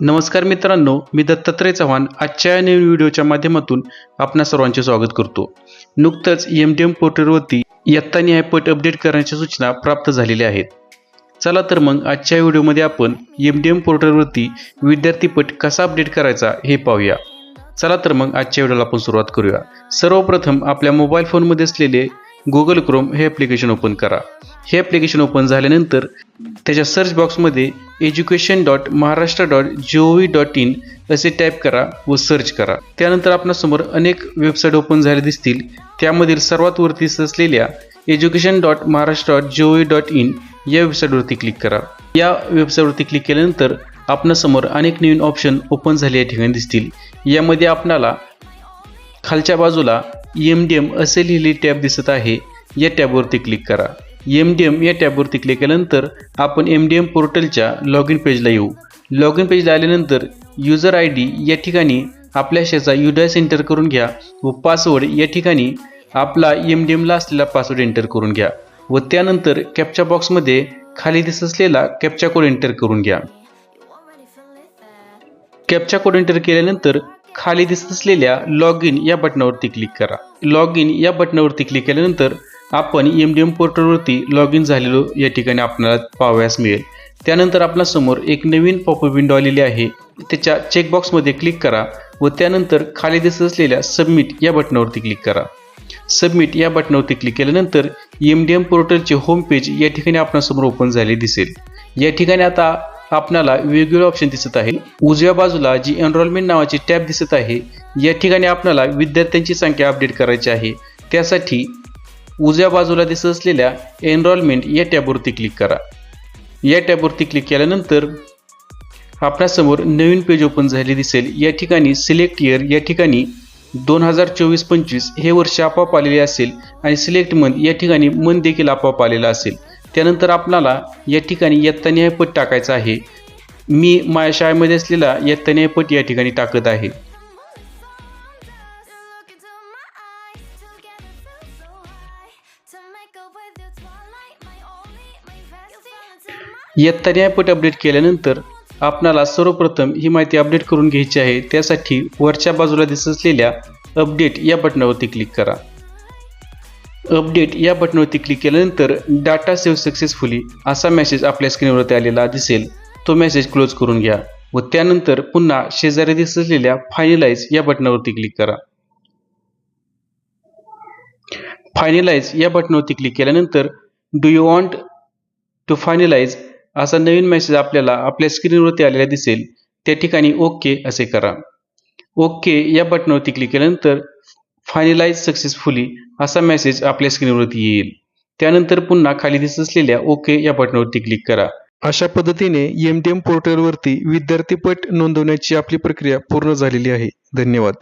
नमस्कार मित्रांनो मी दत्तात्रय चव्हाण आजच्या या नवीन व्हिडिओच्या माध्यमातून आपणा सर्वांचे स्वागत करतो. नुकतंच एम डी एम पोर्टलवरती इयत्ता न्यायपट अपडेट करण्याच्या सूचना प्राप्त झालेल्या आहेत. चला तर मग आजच्या व्हिडिओमध्ये आपण एम डी एम पोर्टलवरती विद्यार्थीपट कसा अपडेट करायचा हे पाहूया. चला तर मग आजच्या व्हिडिओला आपण सुरुवात करूया. सर्वप्रथम आपल्या मोबाईल फोनमध्ये असलेले गुगल क्रोम हे ॲप्लिकेशन ओपन करा. हे ॲप्लिकेशन ओपन झाल्यानंतर त्याच्या सर्च बॉक्समध्ये education dot Maharashtra dot G O V dot in असे टाईप करा व सर्च करा. त्यानंतर आपणासमोर अनेक वेबसाईट ओपन झाले दिसतील. त्यामधील सर्वात वरती असलेल्या education dot Maharashtra dot G O V dot in या वेबसाईटवरती क्लिक करा. या वेबसाईटवरती क्लिक केल्यानंतर आपणासमोर अनेक नवीन ऑप्शन ओपन झाले या ठिकाणी दिसतील. यामध्ये आपणाला खालच्या बाजूला एम डी एम असे लिहिलेली टॅब दिसत आहे. या टॅबवरती क्लिक करा. एम डी एम या टॅबवरती क्लिक केल्यानंतर आपण एम डी एम पोर्टलच्या लॉग इन पेजला येऊ. लॉग इन पेजला आल्यानंतर युजर आय डी या ठिकाणी आपल्या शेचा युडायस एंटर करून घ्या व पासवर्ड या ठिकाणी आपला एम डी एमला असलेला पासवर्ड एंटर करून घ्या. व त्यानंतर कॅपच्या बॉक्समध्ये खाली दिसत असलेला कॅपचा कोड एंटर करून घ्या. कॅपचा कोड एंटर केल्यानंतर खाली दिसत असलेल्या लॉग इन या बटनावरती क्लिक करा. लॉग इन या बटनावरती क्लिक केल्यानंतर आपण एम डी एम पोर्टलवरती लॉग इन झालेलो या ठिकाणी आपल्याला पाहावयास मिळेल. त्यानंतर आपल्यासमोर एक नवीन पॉपअप विंडो आलेली आहे. त्याच्या चेकबॉक्समध्ये क्लिक करा व त्यानंतर खाली दिसत असलेल्या सबमिट या बटनावरती क्लिक करा. सबमिट या बटनावरती क्लिक केल्यानंतर एम डी एम पोर्टलचे होम पेज या ठिकाणी आपणासमोर ओपन झाले दिसेल. या ठिकाणी आता आपणाला वेगवेगळे ऑप्शन दिसत आहे उजव्या बाजूला जी एनरोलमेंट नावाची टॅब दिसत आहे या ठिकाणी आपल्याला विद्यार्थ्यांची संख्या अपडेट करायची आहे. त्यासाठी उजव्या बाजूला दिसत असलेल्या एनरोलमेंट या टॅबवरती क्लिक करा. या टॅबवरती क्लिक केल्यानंतर आपल्यासमोर नवीन पेज ओपन झाले दिसेल. या ठिकाणी सिलेक्ट इयर या ठिकाणी दोन हजार चोवीस पंचवीस हे वर्ष आपोआप आलेले असेल आणि सिलेक्ट मंथ या ठिकाणी मंथ देखील आपोआप आलेला असेल. त्यानंतर आपणाला या ठिकाणी इयत्ता न्यायपट टाकायचा आहे. मी माझ्या शाळेमध्ये असलेला इयत्ता न्यायपट या ठिकाणी टाकत आहे. इयत्ता न्यायपट अपडेट केल्यानंतर आपणाला सर्वप्रथम ही माहिती अपडेट करून घ्यायची आहे. त्यासाठी वरच्या बाजूला दिसत असलेल्या अपडेट या बटनावरती क्लिक करा. अपडेट या बटनावरती क्लिक केल्यानंतर डाटा सेव्ह सक्सेसफुली असा मेसेज आपल्या स्क्रीनवरती आलेला दिसेल. तो मेसेज क्लोज करून घ्या व त्यानंतर पुन्हा शेजारी दिसत असलेल्या फायनलाइज या बटनावरती क्लिक करा. फायनलाइज या बटनावरती क्लिक केल्यानंतर do you want to finalize असा नवीन मेसेज आपल्याला आपल्या स्क्रीनवरती आलेला दिसेल. त्या ठिकाणी ओके असे करा. ओके या बटनावरती क्लिक केल्यानंतर फायनलाइज सक्सेसफुली असा मेसेज आपल्या स्क्रीनवरती येईल. त्यानंतर पुन्हा खाली दिसत असलेल्या ओके या बटनावरती क्लिक करा. अशा पद्धतीने एम डी एम पोर्टलवरती विद्यार्थीपट नोंदवण्याची आपली प्रक्रिया पूर्ण झालेली आहे. धन्यवाद.